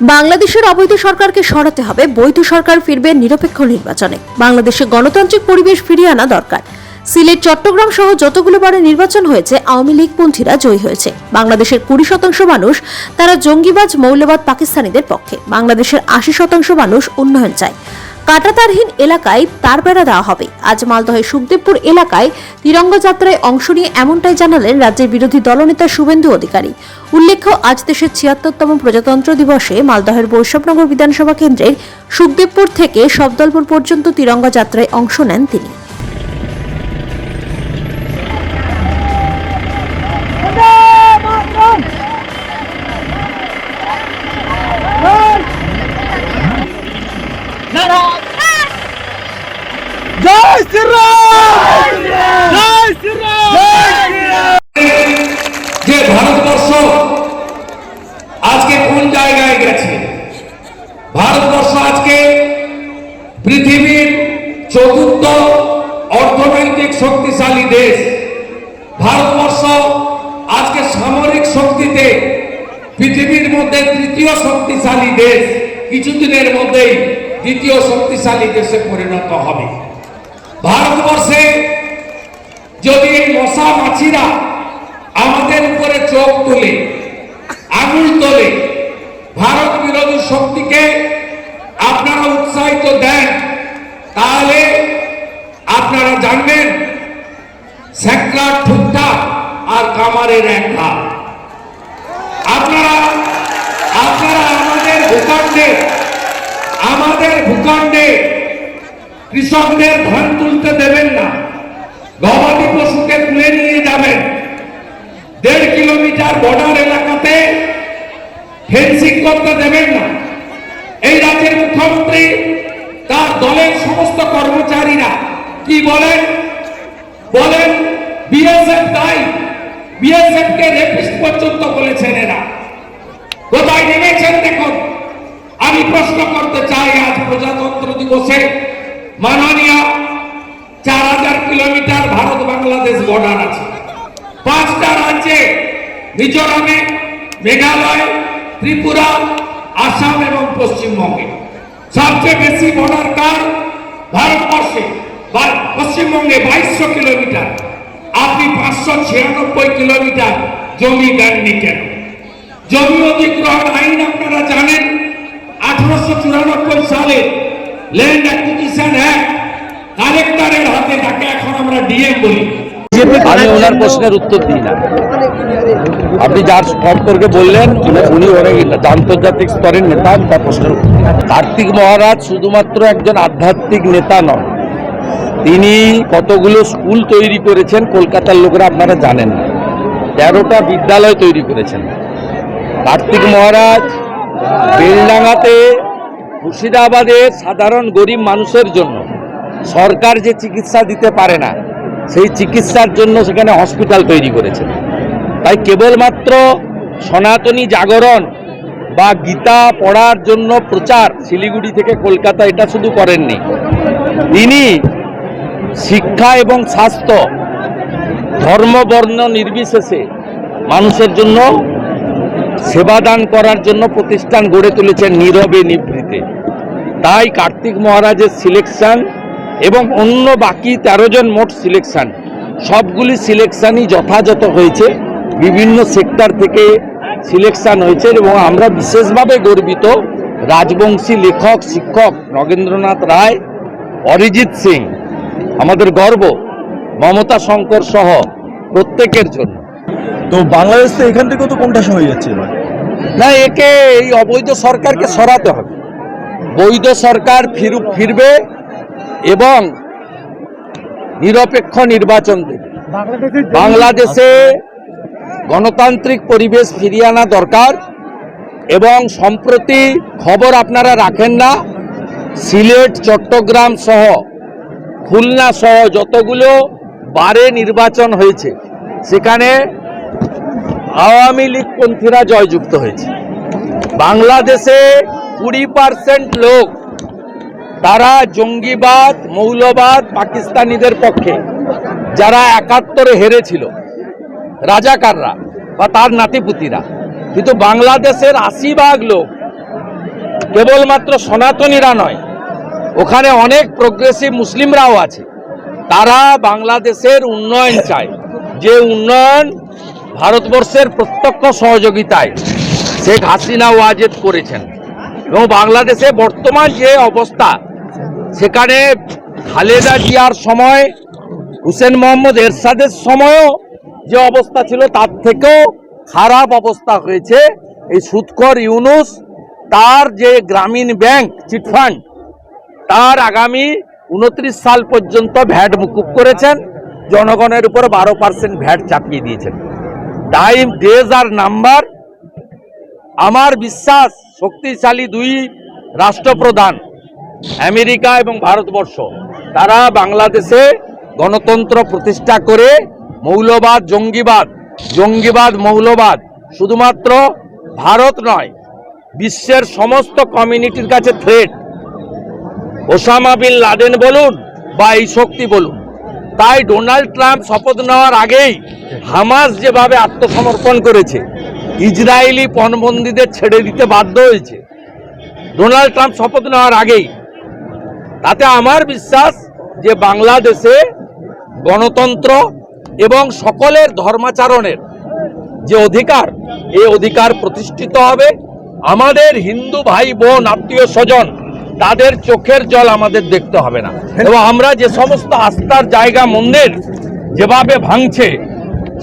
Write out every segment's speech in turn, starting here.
বাংলাদেশের অবৈধ সরকারকে সরাতে হবে, বৈধ সরকার ফিরবে নিরপেক্ষ নির্বাচনে। বাংলাদেশে গণতান্ত্রিক পরিবেশ ফিরিয়ে আনা দরকার। সিলেট, চট্টগ্রাম সহ যতগুলো বারে নির্বাচন হয়েছে, আওয়ামী লীগ পন্থীরা জয়ী হয়েছে। বাংলাদেশের কুড়ি শতাংশ মানুষ, তারা জঙ্গিবাজ, মৌলবাদ পাকিস্তানিদের পক্ষে। বাংলাদেশের আশি শতাংশ মানুষ উন্নয়ন চায়। কাটাতারহীন এলাকায় তার বেড়া দেওয়া হবে। আজ মালদহের সুখদেবপুর এলাকায় তিরঙ্গ যাত্রায় অংশ নিয়ে এমনটাই জানালেন রাজ্যের বিরোধী দলনেতা শুভেন্দু অধিকারী। উল্লেখ্য, আজ দেশের ছিয়াত্তরতম প্রজাতন্ত্র দিবসে মালদহের বৈষবনগর বিধানসভা কেন্দ্রের সুখদেবপুর থেকে সবদলপুর পর্যন্ত তিরঙ্গ যাত্রায় অংশ নেন তিনি জয় শ্রীরাম জয় শ্রীরাম যে ভারতবর্ষ আজকে কোন জায়গায় গেছে ভারতবর্ষ আজকে পৃথিবীর চতুর্থ অর্থনৈতিক শক্তিশালী দেশ। ভারতবর্ষ আজকে সামরিক শক্তিতে পৃথিবীর মধ্যে তৃতীয় শক্তিশালী দেশ। কিছুদিনের মধ্যেই দ্বিতীয় শক্তিশালী দেশে পরিণত হবে। ভারতবর্ষে যদি এই মশা মাছিরা আমাদের উপরে চোখ তোলে, আঙুল তোলে, ভারত বিরোধী শক্তিকে আপনারা উৎসাহিত দেন তাহলে আপনারা জানবেন স্যাকরার ঠুকটা আর কামারের এক হাত। আপনারা আপনারা আমাদের ভূখণ্ডে আমাদের ভূখণ্ডে কৃষকদের ধান তুলতে দেবেন না। গবাদি পশুকে তুলে নিয়ে যাবেন। দেড় কিলোমিটার বর্ডার এলাকাতে ফেন্সিং করতে দেবেন না। এই রাজ্যের মুখ্যমন্ত্রী তার দলের কর্মচারীরা। কি বলেন? বলেন বিএসএফ দায়ী। বিএসএফ কে রেপিস্ট পর্যন্ত বলেছেন এরা কোথায় নেমেছেন দেখুন। আমি প্রশ্ন করতে চাই, আজ প্রজাতন্ত্র দিবসে মাননীয় চার হাজার কিলোমিটার ভারত বাংলাদেশ বর্ডার আছে। পাঁচটা রাজ্যে, মিজোরামে, মেঘালয়, ত্রিপুরা, আসাম এবং পশ্চিমবঙ্গে। সবচেয়ে বেশি বর্ডার কার? ভারতবর্ষে পশ্চিমবঙ্গে বাইশশো কিলোমিটার, আপনি পাঁচশো ছিয়ানব্বই কিলোমিটার জমি দেননি কেন? জমি অধিগ্রহণ আইন আপনারা জানেন, আঠারোশো চুরানব্বই সালে ল্যান্ড অ্যাকুইজিশন অ্যাক্ট কালেক্টরের হাতে তাকে এখন আমরা ডিএম বলি। আমি ওনার প্রশ্নের উত্তর দিই না। আপনি যার সম্পর্কে বললেন, উনি- অনেক আন্তর্জাতিক স্তরের নেতা, তার প্রশ্নের কার্তিক মহারাজ শুধুমাত্র একজন আধ্যাত্মিক নেতা নন, তিনি কতগুলো স্কুল তৈরি করেছেন কলকাতার লোকরা আপনারা জানেন তেরোটা বিদ্যালয় তৈরি করেছেন। কার্তিক মহারাজ বেলডাঙ্গাতে মুর্শিদাবাদের সাধারণ গরিব মানুষের জন্য সরকার যে চিকিৎসা দিতে পারে না, সেই চিকিৎসার জন্য সেখানে হসপিটাল তৈরি করেছেন। তাই কেবলমাত্র সনাতনী জাগরণ বা গীতা পড়ার জন্য প্রচার শিলিগুড়ি থেকে কলকাতা এটা শুধু করেননি। তিনি শিক্ষা এবং স্বাস্থ্য ধর্মবর্ণ নির্বিশেষে মানুষের জন্য সেবাদান করার জন্য প্রতিষ্ঠান গড়ে তুলেছেন নীরবে নিভৃতে। তাই কার্তিক মহারাজের সিলেকশন এবং অন্য বাকি তেরো জন মোট সিলেকশন সবগুলি সিলেকশনই যথাযথ হয়েছে। বিভিন্ন সেক্টর থেকে সিলেকশন হয়েছে এবং আমরা বিশেষভাবে গর্বিত রাজবংশী লেখক শিক্ষক নগেন্দ্রনাথ রায় অরিজিৎ সিং আমাদের গর্ব মমতা শঙ্কর সহ প্রত্যেকের জন্য। তো বাংলাদেশ তো এখান থেকে তো কোনটা হয়ে যাচ্ছে এবার? না একে এই অবৈধ সরকারকে সরাতে হবে। বৈধ সরকার ফিরু ফিরবে এবং নিরপেক্ষ নির্বাচন দেবে। বাংলাদেশে গণতান্ত্রিক পরিবেশ ফিরিয়ে আনা দরকার এবং সম্প্রতি খবর আপনারা রাখেন না, সিলেট, চট্টগ্রাম সহ, খুলনা সহ যতগুলো বারে নির্বাচন হয়েছে, সেখানে আওয়ামী লীগপন্থীরা জয়যুক্ত হয়েছে। বাংলাদেশে কুড়ি পার্সেন্ট লোক তারা জঙ্গিবাদ, মৌলবাদ পাকিস্তানিদের পক্ষে, যারা একাত্তরে হেরেছিল। রাজাকাররা বা তার নাতিপুতিরা। কিন্তু বাংলাদেশের আশি ভাগ লোক কেবলমাত্র সনাতনীরা নয়, ওখানে অনেক প্রগ্রেসিভ মুসলিমরাও আছে। তারা বাংলাদেশের উন্নয়ন চায়। যে উন্নয়ন ভারতবর্ষের প্রত্যক্ষ সহযোগিতায় শেখ হাসিনা ওয়াজেদ করেছেন। এবং বাংলাদেশে বর্তমান যে অবস্থা, সেখানে খালেদা জিয়ার সময়, হুসেন মোহাম্মদ এরশাদের সময়ও যে অবস্থা ছিল তার থেকেও খারাপ অবস্থা হয়েছে। এই সুৎকর ইউনুস, তার যে গ্রামীণ ব্যাংক চিটফান্ড তার আগামী উনত্রিশ সাল পর্যন্ত ভ্যাট মুকুব করেছেন। জনগণের উপর বারো পার্সেন্ট ভ্যাট চাপিয়ে দিয়েছেন। টাইম, ডেজ আর নাম্বার, আমার বিশ্বাস, শক্তিশালী দুই রাষ্ট্রপ্রধান, আমেরিকা এবং ভারতবর্ষ, তারা বাংলাদেশে গণতন্ত্র প্রতিষ্ঠা করে মৌলবাদ জঙ্গিবাদ। জঙ্গিবাদ মৌলবাদ। শুধুমাত্র ভারত নয়, বিশ্বের সমস্ত কমিউনিটির কাছে থ্রেট ওসামা বিন লাদেন বলুন বা এই শক্তি বলুন, তাই ডোনাল্ড ট্রাম্প শপথ নেওয়ার আগেই হামাস যেভাবে আত্মসমর্পণ করেছে, ইসরায়েলি পণবন্দীদের ছেড়ে দিতে বাধ্য হয়েছে, ডোনাল্ড ট্রাম্প শপথ নেওয়ার আগেই। তাতে আমার বিশ্বাস যে বাংলাদেশে গণতন্ত্র এবং সকলের ধর্মাচরণের যে অধিকার, এই অধিকার প্রতিষ্ঠিত হবে। আমাদের হিন্দু ভাই বোন, আত্মীয় স্বজন, তাদের চোখের জল আমাদের দেখতে হবে না। এবং আমরা যে সমস্ত আস্থার জায়গা, মন্দির যেভাবে ভাঙছে,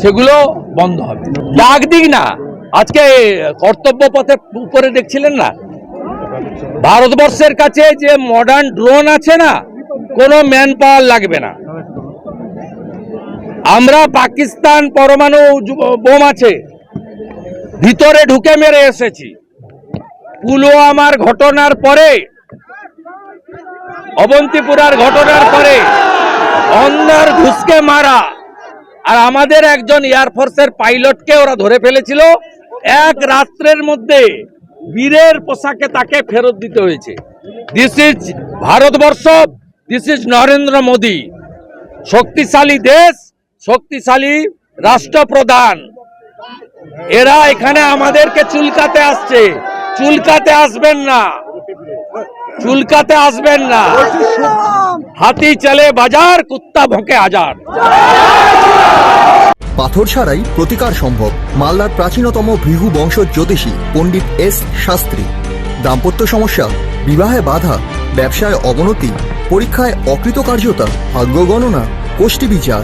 সেগুলো বন্ধ হবে। ডাক দিক না। আজকে কর্তব্য পথে উপরে দেখছিলেন না? ভারতবর্ষের কাছে যে মডার্ন ড্রোন আছে না, কোনো ম্যান পাওয়ার লাগবে না। আমরা পাকিস্তান পরমাণু বোম আছে। ভিতরে ঢুকে মেরে এসেছি। পুলওয়ামার ঘটনার পরে, অবন্তিপুরার ঘটনার পরে অন্যার ঘুষকে মারা আর আমাদের একজন এয়ারফোর্সের পাইলটকে ওরা ধরে ফেলেছিল। এক রাত্রের মধ্যে বীরের পোশাকে তাকে ফেরত দিতে হয়েছে। This is Bharatvarsha this is Narendra Modi. শক্তিশালী দেশ শক্তিশালী রাষ্ট্রপ্রধান। এরা এখানে আমাদেরকে চুলকাতে আসছে। চুলকাতে আসবেন না। চুলকাতে আসবেন না। হাতি চলে বাজার, কুত্তা ভোঁকে হাজার পাথর ছাড়াই প্রতিকার সম্ভব। মালদার প্রাচীনতম ভৃহু বংশ জ্যোতিষী পণ্ডিত এস শাস্ত্রী। দাম্পত্য সমস্যা, বিবাহে বাধা, ব্যবসায় অবনতি, পরীক্ষায় অকৃতকার্যতা, ভাগ্য গণনা গোষ্ঠী বিচার।